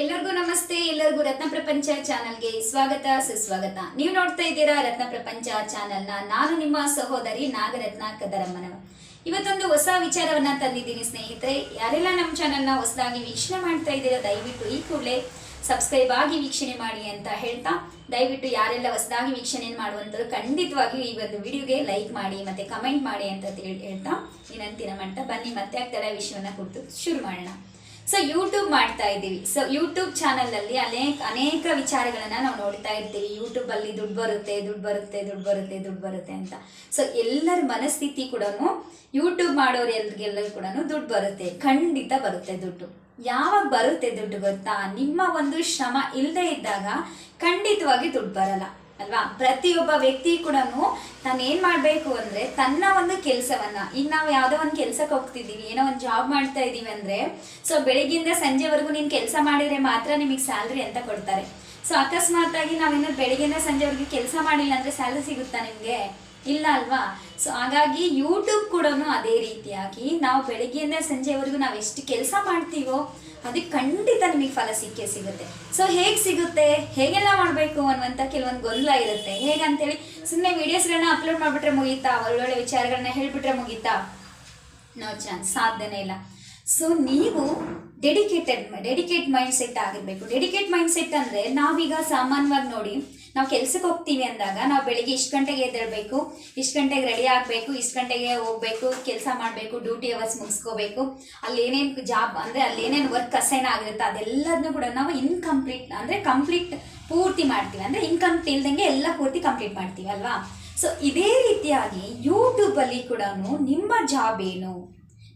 ಎಲ್ಲರಿಗೂ ನಮಸ್ತೆ, ಎಲ್ಲರಿಗೂ ರತ್ನ ಪ್ರಪಂಚ ಚಾನಲ್ಗೆ ಸ್ವಾಗತ, ಸುಸ್ವಾಗತ. ನೀವು ನೋಡ್ತಾ ಇದ್ದೀರಾ ರತ್ನ ಪ್ರಪಂಚ ಚಾನಲ್ನ. ನಾನು ನಿಮ್ಮ ಸಹೋದರಿ ನಾಗರತ್ನ ಕದರಮ್ಮನವ. ಇವತ್ತೊಂದು ಹೊಸ ವಿಚಾರವನ್ನ ತಂದಿದ್ದೀನಿ ಸ್ನೇಹಿತರೆ. ಯಾರೆಲ್ಲ ನಮ್ಮ ಚಾನಲ್ನ ಹೊಸದಾಗಿ ವೀಕ್ಷಣೆ ಮಾಡ್ತಾ ಇದ್ದೀರಾ, ದಯವಿಟ್ಟು ಈ ಕೂಡಲೇ ಸಬ್ಸ್ಕ್ರೈಬ್ ಆಗಿ ವೀಕ್ಷಣೆ ಮಾಡಿ ಅಂತ ಹೇಳ್ತಾ, ದಯವಿಟ್ಟು ಯಾರೆಲ್ಲ ಹೊಸದಾಗಿ ವೀಕ್ಷಣೆ ಮಾಡುವಂಥದ್ದು ಖಂಡಿತವಾಗಿಯೂ ಈ ಒಂದು ವಿಡಿಯೋಗೆ ಲೈಕ್ ಮಾಡಿ, ಮತ್ತೆ ಕಮೆಂಟ್ ಮಾಡಿ ಅಂತ ಹೇಳಿ ಹೇಳ್ತಾ ವಿನಂತಿನ ಮಂಟ ಬನ್ನಿ, ಮತ್ತೆ ಆಗ್ತಾರೆ ವಿಷಯವನ್ನ ಕುರಿತು ಶುರು ಮಾಡೋಣ. ಸೊ ಯೂಟ್ಯೂಬ್ ಮಾಡ್ತಾ ಇದ್ದೀವಿ. ಸೊ ಯೂಟ್ಯೂಬ್ ಚಾನಲಲ್ಲಿ ಅನೇಕ ಅನೇಕ ವಿಚಾರಗಳನ್ನು ನಾವು ನೋಡ್ತಾ ಇರ್ತೀವಿ. ಯೂಟ್ಯೂಬಲ್ಲಿ ದುಡ್ಡು ಬರುತ್ತೆ ದುಡ್ಡು ಬರುತ್ತೆ ದುಡ್ಡು ಬರುತ್ತೆ ದುಡ್ಡು ಬರುತ್ತೆ ಅಂತ. ಸೊ ಎಲ್ಲರ ಮನಸ್ಥಿತಿ ಕೂಡ ಯೂಟ್ಯೂಬ್ ಮಾಡೋರು ಕೂಡ ದುಡ್ಡು ಬರುತ್ತೆ. ಖಂಡಿತ ಬರುತ್ತೆ ದುಡ್ಡು. ಯಾವಾಗ ಬರುತ್ತೆ ದುಡ್ಡು ಗೊತ್ತಾ? ನಿಮ್ಮ ಒಂದು ಶ್ರಮ ಇಲ್ಲದೆ ಇದ್ದಾಗ ಖಂಡಿತವಾಗಿ ದುಡ್ಡು ಬರಲ್ಲ. ಅಲ್ವಾ? ಪ್ರತಿಯೊಬ್ಬ ವ್ಯಕ್ತಿ ಕೂಡ ತಾನು ಏನ್ ಮಾಡ್ಬೇಕು ಅಂದ್ರೆ ತನ್ನ ಒಂದು ಕೆಲಸವನ್ನ, ಈಗ ನಾವು ಯಾವ್ದೋ ಒಂದು ಕೆಲ್ಸಕ್ಕೆ ಹೋಗ್ತಿದೀವಿ ಏನೋ ಒಂದು ಜಾಬ್ ಮಾಡ್ತಾ ಇದೀವಿ ಅಂದ್ರೆ ಸೊ ಬೆಳಿಗ್ಗಿಂದ ಸಂಜೆವರೆಗೂ ನೀನ್ ಕೆಲಸ ಮಾಡಿದ್ರೆ ಮಾತ್ರ ನಿಮಗೆ ಸ್ಯಾಲ್ರಿ ಅಂತ ಕೊಡ್ತಾರೆ. ಸೊ ಅಕಸ್ಮಾತ್ ಆಗಿ ನಾವೇನಾದ್ರು ಬೆಳಿಗ್ಗೆಯಿಂದ ಸಂಜೆವರೆಗೂ ಕೆಲಸ ಮಾಡಿಲ್ಲ ಅಂದ್ರೆ ಸ್ಯಾಲ್ರಿ ಸಿಗುತ್ತಾ ನಿಮ್ಗೆ? ಇಲ್ಲ ಅಲ್ವಾ? ಸೊ ಹಾಗಾಗಿ ಯೂಟ್ಯೂಬ್ ಕೂಡ ಅದೇ ರೀತಿಯಾಗಿ ನಾವು ಬೆಳಿಗ್ಗೆಯಿಂದ ಸಂಜೆವರೆಗೂ ನಾವು ಎಷ್ಟು ಕೆಲಸ ಮಾಡ್ತೀವೋ ಅದಕ್ಕೆ ಖಂಡಿತ ನಿಮಗೆ ಫಲ ಸಿಕ್ಕೇ ಸಿಗುತ್ತೆ. ಸೊ ಹೇಗೆ ಸಿಗುತ್ತೆ? ಹೇಗೆಲ್ಲ ಮಾಡಬೇಕು ಅನ್ನುವಂಥ ಕೆಲವೊಂದು ಗೊಂದಲ ಇರುತ್ತೆ. ಹೇಗಂತೇಳಿ ಸುಮ್ಮನೆ ವೀಡಿಯೋಸ್ಗಳನ್ನ ಅಪ್ಲೋಡ್ ಮಾಡಿಬಿಟ್ರೆ ಮುಗೀತಾ? ಒಳ್ಳೊಳ್ಳೆ ವಿಚಾರಗಳನ್ನ ಹೇಳ್ಬಿಟ್ರೆ ಮುಗೀತಾ? ನೋ ಚಾನ್ಸ್, ಸಾಧ್ಯನೇ ಇಲ್ಲ. ಸೊ ನೀವು ಡೆಡಿಕೇಟೆಡ್ ಡೆಡಿಕೇಟ್ ಮೈಂಡ್ ಸೆಟ್ ಆಗಿರಬೇಕು. ಡೆಡಿಕೇಟ್ ಮೈಂಡ್ ಸೆಟ್ ಅಂದರೆ ನಾವೀಗ ಸಾಮಾನ್ಯವಾಗಿ ನೋಡಿ ನಾವು ಕೆಲ್ಸಕ್ಕೆ ಹೋಗ್ತೀವಿ ಅಂದಾಗ ನಾವು ಬೆಳಿಗ್ಗೆ ಇಷ್ಟು ಗಂಟೆಗೆ ಎದ್ದೇಳಬೇಕು, ಇಷ್ಟು ಗಂಟೆಗೆ ರೆಡಿ ಆಗಬೇಕು, ಇಷ್ಟು ಗಂಟೆಗೆ ಹೋಗ್ಬೇಕು, ಕೆಲಸ ಮಾಡಬೇಕು ಡ್ಯೂಟಿ ಅವರ್ಸ್ ಮುಗಿಸ್ಕೋಬೇಕು. ಅಲ್ಲಿ ಏನೇನು ಜಾಬ್ ಅಂದರೆ ಅಲ್ಲಿ ಏನೇನು ವರ್ಕ್ ಅಸೈನ್ ಆಗಿರುತ್ತೆ ಅದೆಲ್ಲದನ್ನು ಕೂಡ ನಾವು ಇನ್ಕಂಪ್ಲೀಟ್ ಅಂದರೆ ಕಂಪ್ಲೀಟ್ ಪೂರ್ತಿ ಮಾಡ್ತೀವಿ. ಅಂದರೆ ಇನ್ಕಂಪ್ಲೀಟ್ ಇಲ್ದಂಗೆ ಎಲ್ಲ ಪೂರ್ತಿ ಕಂಪ್ಲೀಟ್ ಮಾಡ್ತೀವಿ ಅಲ್ವಾ? ಸೊ ಇದೇ ರೀತಿಯಾಗಿ ಯೂಟ್ಯೂಬಲ್ಲಿ ಕೂಡ ನಿಮ್ಮ ಜಾಬ್ ಏನು?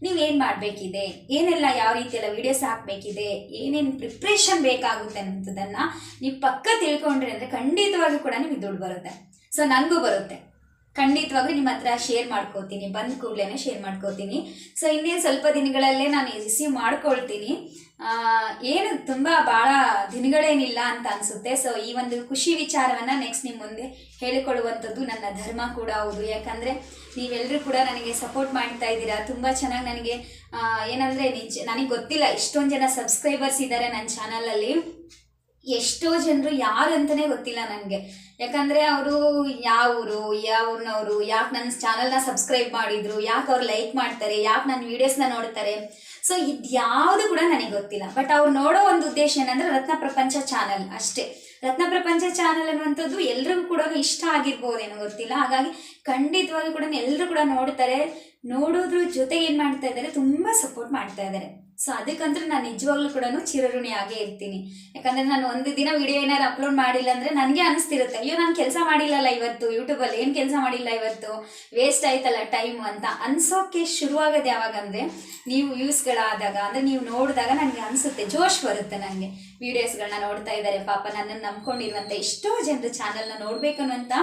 ನೀವೇನು ಮಾಡಬೇಕಿದೆ? ಏನೆಲ್ಲ ಯಾವ ರೀತಿ ಎಲ್ಲ ವಿಡಿಯೋಸ್ ಹಾಕಬೇಕಿದೆ? ಏನೇನು ಪ್ರಿಪ್ರೇಷನ್ ಬೇಕಾಗುತ್ತೆ ಅನ್ನೋದನ್ನ ನೀವು ಪಕ್ಕ ತಿಳ್ಕೊಂಡ್ರಿ ಅಂದರೆ ಖಂಡಿತವಾಗಿ ಕೂಡ ನಿಮಗೆ ದುಡ್ಡು ಬರುತ್ತೆ. ಸೊ ನನಗೂ ಬರುತ್ತೆ. ಖಂಡಿತವಾಗ್ಲೂ ನಿಮ್ಮ ಹತ್ರ ಶೇರ್ ಮಾಡ್ಕೋತೀನಿ. ಬಂದ ಕೂಡಲೇ ಶೇರ್ ಮಾಡ್ಕೋತೀನಿ. ಸೊ ಇನ್ನೇನು ಸ್ವಲ್ಪ ದಿನಗಳಲ್ಲೇ ನಾನು ರಿಸೀವ್ ಮಾಡ್ಕೊಳ್ತೀನಿ. ಏನು ತುಂಬ ಭಾಳ ದಿನಗಳೇನಿಲ್ಲ ಅಂತ ಅನಿಸುತ್ತೆ. ಸೊ ಈ ಒಂದು ಖುಷಿ ವಿಚಾರವನ್ನು ನೆಕ್ಸ್ಟ್ ನಿಮ್ಮ ಮುಂದೆ ಹೇಳಿಕೊಳ್ಳುವಂಥದ್ದು ನನ್ನ ಧರ್ಮ ಕೂಡ ಹೌದು. ಯಾಕಂದರೆ ನೀವೆಲ್ಲರೂ ಕೂಡ ನನಗೆ ಸಪೋರ್ಟ್ ಮಾಡ್ತಾ ಇದ್ದೀರಾ. ತುಂಬ ಚೆನ್ನಾಗಿ ನನಗೆ ಏನಂದರೆ ಏನಂದ್ರೆ ನಿಜ ನನಗೆ ಗೊತ್ತಿಲ್ಲ. ಇಷ್ಟೊಂದು ಜನ ಸಬ್ಸ್ಕ್ರೈಬರ್ಸ್ ಇದ್ದಾರೆ ನನ್ನ ಚಾನಲಲ್ಲಿ ಎಷ್ಟೋ ಜನರು ಯಾರು ಅಂತಾನೆ ಗೊತ್ತಿಲ್ಲ ನನಗೆ. ಯಾಕಂದ್ರೆ ಅವರು ಯಾವ ಊರು ಯಾವ ಊರಿನವರು, ಯಾಕೆ ನನ್ನ ಚಾನಲ್ನ ಸಬ್ಸ್ಕ್ರೈಬ್ ಮಾಡಿದ್ರು, ಯಾಕೆ ಅವ್ರು ಲೈಕ್ ಮಾಡ್ತಾರೆ, ಯಾಕೆ ನನ್ನ ವೀಡಿಯೋಸ್ನ ನೋಡ್ತಾರೆ. ಸೊ ಇದ್ಯಾವುದು ಕೂಡ ನನಗೆ ಗೊತ್ತಿಲ್ಲ. ಬಟ್ ಅವ್ರು ನೋಡೋ ಒಂದು ಉದ್ದೇಶ ಏನಂದ್ರೆ ರತ್ನ ಪ್ರಪಂಚ ಚಾನಲ್ ಅಷ್ಟೇ. ರತ್ನ ಪ್ರಪಂಚ ಚಾನಲ್ ಅನ್ನುವಂಥದ್ದು ಎಲ್ರಿಗೂ ಕೂಡ ಇಷ್ಟ ಆಗಿರ್ಬೋದೇನೋ ಗೊತ್ತಿಲ್ಲ. ಹಾಗಾಗಿ ಖಂಡಿತವಾಗಿ ಕೂಡ ಎಲ್ಲರೂ ಕೂಡ ನೋಡ್ತಾರೆ. ನೋಡೋದ್ರ ಜೊತೆಗೆ ಏನು ಮಾಡ್ತಾ ಇದ್ದಾರೆ? ತುಂಬ ಸಪೋರ್ಟ್ ಮಾಡ್ತಾ ಇದ್ದಾರೆ. ಸೊ ಅದಕ್ಕಂತೂ ನಾನು ನಿಜವಾಗ್ಲೂ ಕೂಡ ಚಿರಋಣಿ ಆಗೇ ಇರ್ತೀನಿ. ಯಾಕಂದ್ರೆ ನಾನು ಒಂದು ದಿನ ವಿಡಿಯೋ ಏನಾದ್ರು ಅಪ್ಲೋಡ್ ಮಾಡಿಲ್ಲ ಅಂದ್ರೆ ನನಗೆ ಅನಿಸ್ತಿರುತ್ತೆ. ಅಯ್ಯೋ, ನಾನು ಕೆಲಸ ಮಾಡಿಲ್ಲಲ್ಲ ಇವತ್ತು? ಯೂಟ್ಯೂಬಲ್ಲಿ ಏನು ಕೆಲಸ ಮಾಡಿಲ್ಲ ಇವತ್ತು? ವೇಸ್ಟ್ ಆಯ್ತಲ್ಲ ಟೈಮ್ ಅಂತ. ಅನ್ಸೋಕೆ ಶುರುವಾಗೋದು ಯಾವಾಗಂದ್ರೆ, ನೀವು ವ್ಯೂಸ್ಗಳಾದಾಗ ಅಂದ್ರೆ ನೀವು ನೋಡಿದಾಗ ನನಗೆ ಅನಿಸುತ್ತೆ ಜೋಶ್ ಬರುತ್ತೆ ನನಗೆ ವಿಡಿಯೋಸ್ಗಳನ್ನ ನೋಡ್ತಾ ಇದ್ದಾರೆ ಪಾಪ ನನ್ನನ್ನು ನಂಬ್ಕೊಂಡಿರುವಂಥ ಎಷ್ಟೋ ಜನರು ಚಾನಲ್ನ ನೋಡ್ಬೇಕು ಅನ್ನುವಂಥ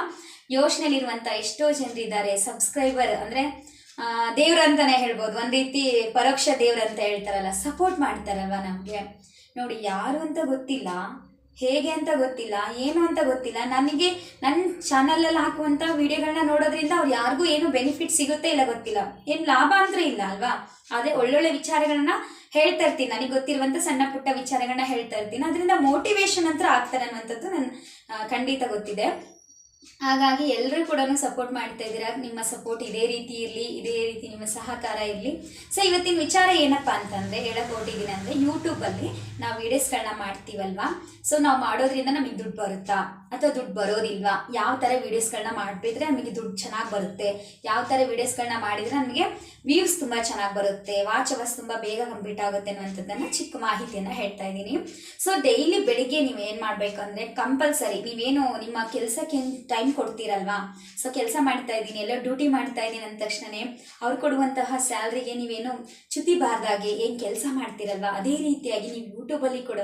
ಯೋಚನೆಲಿರುವಂಥ ಎಷ್ಟೋ ಜನರು ಇದ್ದಾರೆ ಸಬ್ಸ್ಕ್ರೈಬರ್ ಅಂದ್ರೆ ಆ, ದೇವ್ರು ಅಂತಾನೆ ಹೇಳ್ಬೋದು. ಒಂದು ರೀತಿ ಪರೋಕ್ಷ ದೇವ್ರು ಅಂತ ಹೇಳ್ತಾರಲ್ಲ ಸಪೋರ್ಟ್ ಮಾಡ್ತಾರಲ್ವಾ ನಮಗೆ? ನೋಡಿ ಯಾರು ಅಂತ ಗೊತ್ತಿಲ್ಲ. ಹೇಗೆ ಅಂತ ಗೊತ್ತಿಲ್ಲ, ಏನು ಅಂತ ಗೊತ್ತಿಲ್ಲ. ನನಗೆ ನನ್ನ ಚಾನಲಲ್ಲಿ ಹಾಕುವಂಥ ವಿಡಿಯೋಗಳನ್ನ ನೋಡೋದ್ರಿಂದ ಅವ್ರು ಯಾರಿಗೂ ಏನು ಬೆನಿಫಿಟ್ ಸಿಗುತ್ತೆ ಇಲ್ಲ ಗೊತ್ತಿಲ್ಲ. ಏನು ಲಾಭ ಅಂದ್ರೆ ಇಲ್ಲ ಅಲ್ವಾ? ಅದೇ ಒಳ್ಳೊಳ್ಳೆ ವಿಚಾರಗಳನ್ನ ಹೇಳ್ತಾ ಇರ್ತೀನಿ. ನನಗೆ ಗೊತ್ತಿರುವಂಥ ಸಣ್ಣ ಪುಟ್ಟ ವಿಚಾರಗಳನ್ನ ಹೇಳ್ತಾ ಇರ್ತೀನಿ. ಅದರಿಂದ ಮೋಟಿವೇಶನ್ ಅಂತ ಆಗ್ತಾರೆ ಅನ್ನುವಂಥದ್ದು ನನ್ನ ಖಂಡಿತ ಗೊತ್ತಿದೆ. ಹಾಗಾಗಿ ಎಲ್ಲರೂ ಕೂಡ ಸಪೋರ್ಟ್ ಮಾಡ್ತಾ ಇದ್ದೀರಾ? ನಿಮ್ಮ ಸಪೋರ್ಟ್ ಇದೇ ರೀತಿ ಇರಲಿ, ಇದೇ ರೀತಿ ನಿಮ್ಮ ಸಹಕಾರ ಇರಲಿ. ಸೊ ಇವತ್ತಿನ ವಿಚಾರ ಏನಪ್ಪ ಅಂತಂದರೆ, ಹೇಳಕ್ ಹೊರಟಿದ್ದೀನಿ ಅಂದರೆ ಯೂಟ್ಯೂಬಲ್ಲಿ ನಾವು ವೀಡಿಯೋಸ್ಗಳನ್ನ ಮಾಡ್ತೀವಲ್ವಾ? ಸೊ ನಾವು ಮಾಡೋದ್ರಿಂದ ನಮಗೆ ದುಡ್ಡು ಬರುತ್ತಾ? ಅಥವಾ ದುಡ್ಡು ಬರೋದಿಲ್ವಾ? ಯಾವ ಥರ ವೀಡಿಯೋಸ್ಗಳನ್ನ ಮಾಡಿಬಿಟ್ರೆ ನಮಗೆ ದುಡ್ಡು ಚೆನ್ನಾಗಿ ಬರುತ್ತೆ? ಯಾವ ಥರ ವೀಡಿಯೋಸ್ಗಳನ್ನ ಮಾಡಿದರೆ ನಮಗೆ ವ್ಯೂಸ್ ತುಂಬ ಚೆನ್ನಾಗಿ ಬರುತ್ತೆ? ವಾಚ್ ಅವರ್ಸ್ ತುಂಬ ಬೇಗ ಕಂಪ್ಲೀಟ್ ಆಗುತ್ತೆ ಅನ್ನುವಂಥದ್ದನ್ನು ಚಿಕ್ಕ ಮಾಹಿತಿಯನ್ನು ಹೇಳ್ತಾ ಇದ್ದೀನಿ. ಸೊ ಡೈಲಿ ಬೆಳಿಗ್ಗೆ ನೀವು ಏನು ಮಾಡಬೇಕು ಕಂಪಲ್ಸರಿ ನೀವೇನು ನಿಮ್ಮ ಕೆಲಸಕ್ಕೆ ಟೈಮ್ ಕೊಡ್ತೀರಲ್ವಾ? ಸೊ ಕೆಲಸ ಮಾಡ್ತಾ ಇದ್ದೀನಿ, ಎಲ್ಲ ಡ್ಯೂಟಿ ಮಾಡ್ತಾ ಇದ್ದೀನಿ ಅಂದ ತಕ್ಷಣನೇ ಅವ್ರು ಕೊಡುವಂತಹ ಸ್ಯಾಲ್ರಿಗೆ ನೀವೇನು ಚ್ಯುತಿಬಾರ್ದಾಗೆ ಏನು ಕೆಲಸ ಮಾಡ್ತೀರಲ್ವಾ? ಅದೇ ರೀತಿಯಾಗಿ ನೀವು ಯೂಟ್ಯೂಬಲ್ಲಿ ಕೂಡ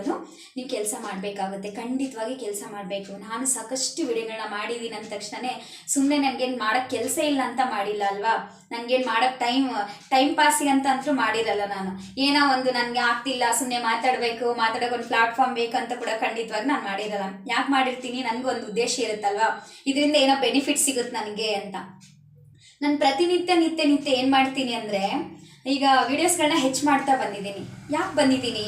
ನೀವು ಕೆಲಸ ಮಾಡಬೇಕಾಗುತ್ತೆ. ಖಂಡಿತವಾಗಿ ಕೆಲಸ ಮಾಡಬೇಕು. ನಾನು ಸಾಕಷ್ಟು ವಿಡಿಯೋಗಳನ್ನ ಮಾಡಿದ್ದೀನಿ ಅಂದ ತಕ್ಷಣನೇ ಸುಮ್ಮನೆ ನನಗೇನು ಮಾಡೋಕ್ಕೆ ಕೆಲಸ ಇಲ್ಲ ಅಂತ ಮಾಡಿಲ್ಲ ಅಲ್ವಾ? ನನಗೇನು ಮಾಡೋಕ್ಕೆ ಟೈಮ್ ಟೈಮ್ ಪಾಸಿಗೆ ಅಂತ ಅಂತೂ ಮಾಡಿರಲ್ಲ ನಾನು. ಏನೋ ಒಂದು ನನಗೆ ಆಗ್ತಿಲ್ಲ ಸುಮ್ಮನೆ ಮಾತಾಡಬೇಕು, ಮಾತಾಡೋಕೆ ಒಂದು ಪ್ಲಾಟ್ಫಾರ್ಮ್ ಬೇಕಂತ ಕೂಡ ಖಂಡಿತವಾಗಿ ನಾನು ಮಾಡಿರಲ್ಲ. ಯಾಕೆ ಮಾಡಿರ್ತೀನಿ? ನನಗೂ ಒಂದು ಉದ್ದೇಶ ಇರುತ್ತಲ್ವಾ? ಇದರಿಂದ ಏನೋ ಬೆನಿಫಿಟ್ ಸಿಗುತ್ತೆ ನನಗೆ ಅಂತ. ನಾನು ಪ್ರತಿನಿತ್ಯ ನಿತ್ಯ ನಿತ್ಯ ಏನು ಮಾಡ್ತೀನಿ ಅಂದರೆ, ಈಗ ವಿಡಿಯೋಸ್ಗಳನ್ನ ಹೆಚ್ಚು ಮಾಡ್ತಾ ಬಂದಿದ್ದೀನಿ. ಯಾಕೆ ಬಂದಿದ್ದೀನಿ?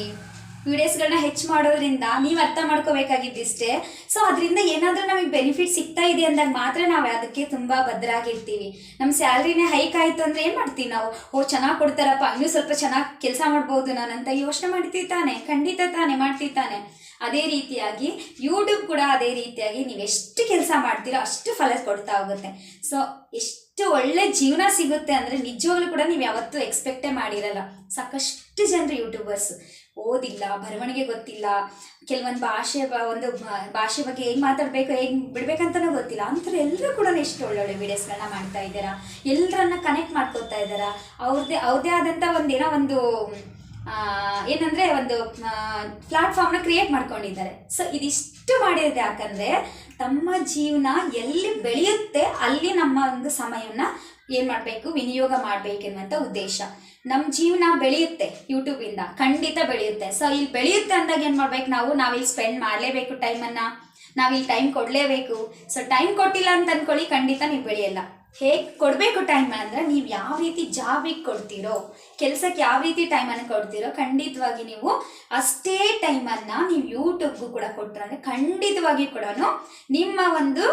ವಿಡಿಯೋಸ್ಗಳನ್ನ ಹೆಚ್ಚು ಮಾಡೋದ್ರಿಂದ ನೀವು ಅರ್ಥ ಮಾಡ್ಕೋಬೇಕಾಗಿದ್ದಿಷ್ಟೇ. ಸೊ ಅದರಿಂದ ಏನಾದರೂ ನಮಗೆ ಬೆನಿಫಿಟ್ ಸಿಗ್ತಾ ಇದೆ ಅಂದಾಗ ಮಾತ್ರ ನಾವು ಅದಕ್ಕೆ ತುಂಬ ಭದ್ರಾಗಿರ್ತೀವಿ. ನಮ್ಮ ಸ್ಯಾಲ್ರಿನೇ ಹೈಕ್ ಆಯಿತು ಅಂದರೆ ಏನು ಮಾಡ್ತೀವಿ ನಾವು? ಓ, ಚೆನ್ನಾಗಿ ಕೊಡ್ತಾರಪ್ಪ. ಇನ್ನೂ ಸ್ವಲ್ಪ ಚೆನ್ನಾಗಿ ಕೆಲಸ ಮಾಡ್ಬೋದು ನಾನಂತ ಯೋಚನೆ ಮಾಡ್ತೀವಿ ತಾನೆ. ಖಂಡಿತ ತಾನೆ ಮಾಡ್ತೀವಿ ತಾನೆ. ಅದೇ ರೀತಿಯಾಗಿ ಯೂಟ್ಯೂಬ್ ಕೂಡ ಅದೇ ರೀತಿಯಾಗಿ ನೀವು ಎಷ್ಟು ಕೆಲಸ ಮಾಡ್ತೀರೋ ಅಷ್ಟು ಫಲ ಕೊಡ್ತಾ ಹೋಗುತ್ತೆ. ಸೊ ಎಷ್ಟು ಒಳ್ಳೆ ಜೀವನ ಸಿಗುತ್ತೆ ಅಂದರೆ ನಿಜವಾಗ್ಲೂ ಕೂಡ ನೀವು ಯಾವತ್ತೂ ಎಕ್ಸ್ಪೆಕ್ಟೇ ಮಾಡಿರಲ್ಲ. ಸಾಕಷ್ಟು ಜನರು ಯೂಟ್ಯೂಬರ್ಸ್ ಓದಿಲ್ಲ, ಬರವಣಿಗೆ ಗೊತ್ತಿಲ್ಲ, ಕೆಲವೊಂದು ಭಾಷೆ ಒಂದು ಭಾಷೆ ಬಗ್ಗೆ ಹೇಗೆ ಮಾತಾಡಬೇಕು, ಹೇಗೆ ಬಿಡಬೇಕಂತಲೂ ಗೊತ್ತಿಲ್ಲ. ಅಂಥವ್ರು ಎಲ್ಲರೂ ಕೂಡ ಎಷ್ಟು ಒಳ್ಳೊಳ್ಳೆ ವೀಡಿಯೋಸ್ಗಳನ್ನ ಮಾಡ್ತಾ ಇದ್ದೀರಾ? ಎಲ್ಲರನ್ನ ಕನೆಕ್ಟ್ ಮಾಡ್ಕೊತಾ ಇದ್ದಾರಾ? ಅವ್ರದ್ದೇ ಅವ್ರದೇ ಆದಂಥ ಒಂದೇನೋ ಒಂದು ಏನಂದ್ರೆ ಒಂದು ಪ್ಲಾಟ್ಫಾರ್ಮ್ನ ಕ್ರಿಯೇಟ್ ಮಾಡ್ಕೊಂಡಿದ್ದಾರೆ. ಸೊ ಇದಿಷ್ಟು ಮಾಡಿರೋದು ಯಾಕಂದ್ರೆ ತಮ್ಮ ಜೀವನ ಎಲ್ಲಿ ಬೆಳೆಯುತ್ತೆ ಅಲ್ಲಿ ನಮ್ಮ ಒಂದು ಸಮಯವನ್ನ ಏನ್ ಮಾಡಬೇಕು, ವಿನಿಯೋಗ ಮಾಡ್ಬೇಕೆನ್ನುವಂಥ ಉದ್ದೇಶ. ನಮ್ಮ ಜೀವನ ಬೆಳೆಯುತ್ತೆ ಯೂಟ್ಯೂಬಿಂದ ಖಂಡಿತ ಬೆಳೆಯುತ್ತೆ. ಸೊ ಇಲ್ಲಿ ಬೆಳೆಯುತ್ತೆ ಅಂದಾಗ ಏನು ಮಾಡ್ಬೇಕು ನಾವು? ನಾವಿಲ್ಲಿ ಸ್ಪೆಂಡ್ ಮಾಡಲೇಬೇಕು ಟೈಮನ್ನ ನಾವಿಲ್ಲಿ ಟೈಮ್ ಕೊಡಲೇಬೇಕು. ಸೊ ಟೈಮ್ ಕೊಟ್ಟಿಲ್ಲ ಅಂತ ಅನ್ಕೊಳ್ಳಿ, ಖಂಡಿತ ನೀವು ಬೆಳೆಯಲ್ಲ. ಹೇಗೆ ಕೊಡಬೇಕು ಟೈಮ್ ಅಂದರೆ ನೀವು ಯಾವ ರೀತಿ ಜಾಬಿಗೆ ಕೊಡ್ತೀರೋ, ಕೆಲಸಕ್ಕೆ ಯಾವ ರೀತಿ ಟೈಮನ್ನು ಕೊಡ್ತೀರೋ ಖಂಡಿತವಾಗಿ ನೀವು ಅಷ್ಟೇ ಟೈಮನ್ನು ನೀವು ಯೂಟ್ಯೂಬ್ಗೂ ಕೂಡ ಕೊಟ್ಟರೆ ಖಂಡಿತವಾಗಿ ಕೂಡ ನಿಮ್ಮ ಒಂದು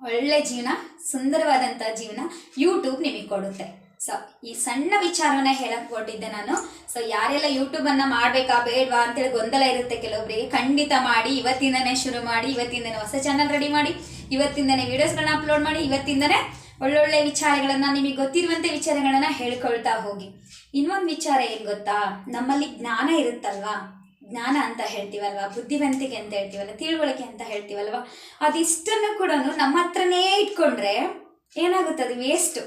ಒಳ್ಳೆ ಜೀವನ ಸುಂದರವಾದಂಥ ಜೀವನ ಯೂಟ್ಯೂಬ್ ನಿಮಗೆ ಕೊಡುತ್ತೆ. ಸೊ ಈ ಸಣ್ಣ ವಿಚಾರವನ್ನ ಹೇಳಕ್ ಹೊರಟಿದ್ದೆ ನಾನು. ಸೊ ಯಾರೆಲ್ಲ ಯೂಟ್ಯೂಬನ್ನು ಮಾಡಬೇಕಾ ಬೇಡವಾ ಅಂತೇಳಿ ಗೊಂದಲ ಇರುತ್ತೆ ಕೆಲವೊಬ್ಬರಿಗೆ ಖಂಡಿತ ಮಾಡಿ, ಇವತ್ತಿಂದನೇ ಶುರು ಮಾಡಿ, ಇವತ್ತಿಂದನೇ ಹೊಸ ಚಾನಲ್ ರೆಡಿ ಮಾಡಿ, ಇವತ್ತಿಂದನೇ ವಿಡಿಯೋಸ್ಗಳನ್ನ ಅಪ್ಲೋಡ್ ಮಾಡಿ, ಇವತ್ತಿಂದನೇ ಒಳ್ಳೊಳ್ಳೆ ವಿಚಾರಗಳನ್ನ ನಿಮಗೆ ಗೊತ್ತಿರುವಂತೆ ವಿಚಾರಗಳನ್ನ ಹೇಳ್ಕೊಳ್ತಾ ಹೋಗಿ. ಇನ್ನೊಂದು ವಿಚಾರ ಏನ್ ಗೊತ್ತಾ? ನಮ್ಮಲ್ಲಿ ಜ್ಞಾನ ಇರುತ್ತಲ್ವಾ? ಜ್ಞಾನ ಅಂತ ಹೇಳ್ತೀವಲ್ವಾ? ಬುದ್ಧಿವಂತಿಕೆ ಅಂತ ಹೇಳ್ತೀವಲ್ಲ ತಿಳುವಳಿಕೆ ಅಂತ ಹೇಳ್ತೀವಲ್ವಾ? ಅದಿಷ್ಟನ್ನು ಕೂಡ ನಮ್ಮ ಹತ್ರನೇ ಇಟ್ಕೊಂಡ್ರೆ ಏನಾಗುತ್ತೆ ಅದು ವೇಸ್ಟ್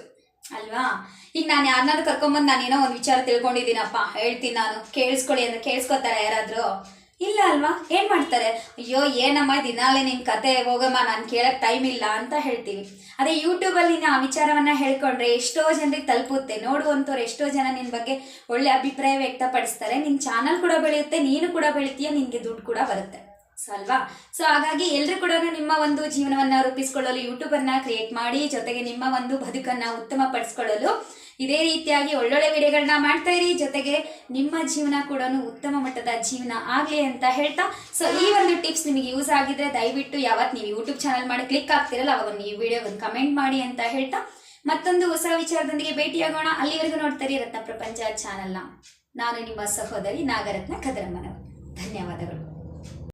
ಅಲ್ವಾ? ಈಗ ನಾನು ಯಾರನ್ನಾದ್ರು ಕರ್ಕೊಂಬಂದು ಏನೋ ಒಂದು ವಿಚಾರ ತಿಳ್ಕೊಂಡಿದ್ದೀನಪ್ಪ, ಹೇಳ್ತೀನಿ ನಾನು. ಕೇಳಿಸ್ಕೊಳ್ಳಿ ಅಂದ್ರೆ ಕೇಳಿಸ್ಕೊತಾರೆ ಯಾರಾದರೂ? ಇಲ್ಲ ಅಲ್ವಾ? ಏನು ಮಾಡ್ತಾರೆ? ಅಯ್ಯೋ, ಏನಮ್ಮ, ದಿನಾಲೇ ನಿನ್ನ ಕತೆ, ಹೋಗಮ್ಮ, ನಾನು ಕೇಳಕ್ಕೆ ಟೈಮ್ ಇಲ್ಲ ಅಂತ ಹೇಳ್ತೀವಿ. ಅದೇ ಯೂಟ್ಯೂಬಲ್ಲಿ ಆ ವಿಚಾರವನ್ನ ಹೇಳ್ಕೊಂಡ್ರೆ ಎಷ್ಟೋ ಜನರಿಗೆ ತಲುಪುತ್ತೆ. ನೋಡುವಂಥವ್ರು ಎಷ್ಟೋ ಜನ ನಿನ್ನ ಬಗ್ಗೆ ಒಳ್ಳೆ ಅಭಿಪ್ರಾಯ ವ್ಯಕ್ತಪಡಿಸ್ತಾರೆ. ನಿನ್ನ ಚಾನಲ್ ಕೂಡ ಬೆಳೆಯುತ್ತೆ, ನೀನು ಕೂಡ ಬೆಳಿತೀಯ, ನಿನಗೆ ದುಡ್ಡು ಕೂಡ ಬರುತ್ತೆ. ಸೊ ಅಲ್ವಾ? ಸೊ ಹಾಗಾಗಿ ಎಲ್ಲರೂ ಕೂಡ ನಿಮ್ಮ ಒಂದು ಜೀವನವನ್ನ ರೂಪಿಸ್ಕೊಳ್ಳಲು ಯೂಟ್ಯೂಬನ್ನು ಕ್ರಿಯೇಟ್ ಮಾಡಿ, ಜೊತೆಗೆ ನಿಮ್ಮ ಒಂದು ಬದುಕನ್ನ ಉತ್ತಮಪಡಿಸ್ಕೊಳ್ಳಲು ಇದೇ ರೀತಿಯಾಗಿ ಒಳ್ಳೊಳ್ಳೆ ವಿಡಿಯೋಗಳನ್ನ ಮಾಡ್ತಾ ಇರಿ. ಜೊತೆಗೆ ನಿಮ್ಮ ಜೀವನ ಕೂಡ ಉತ್ತಮ ಮಟ್ಟದ ಜೀವನ ಆಗಲಿ ಅಂತ ಹೇಳ್ತಾ ಸೊ ಈ ಒಂದು ಟಿಪ್ಸ್ ನಿಮಗೆ ಯೂಸ್ ಆಗಿದ್ರೆ ದಯವಿಟ್ಟು ಯಾವತ್ತು ನೀವು ಯೂಟ್ಯೂಬ್ ಚಾನಲ್ ಮಾಡಿ ಕ್ಲಿಕ್ ಆಗ್ತಿರಲ್ಲ, ಅವಾಗ ಈ ವಿಡಿಯೋ ಒಂದು ಕಮೆಂಟ್ ಮಾಡಿ ಅಂತ ಹೇಳ್ತಾ, ಮತ್ತೊಂದು ಹೊಸ ವಿಚಾರದೊಂದಿಗೆ ಭೇಟಿಯಾಗೋಣ. ಅಲ್ಲಿವರೆಗೂ ನೋಡ್ತಾ ಇರಿ ರತ್ನ ಪ್ರಪಂಚ ಚಾನಲ್ನ ನಾನು ನಿಮ್ಮ ಸಹೋದರಿ ನಾಗರತ್ನ ಕದರಮ್ಮನವರು. ಧನ್ಯವಾದಗಳು.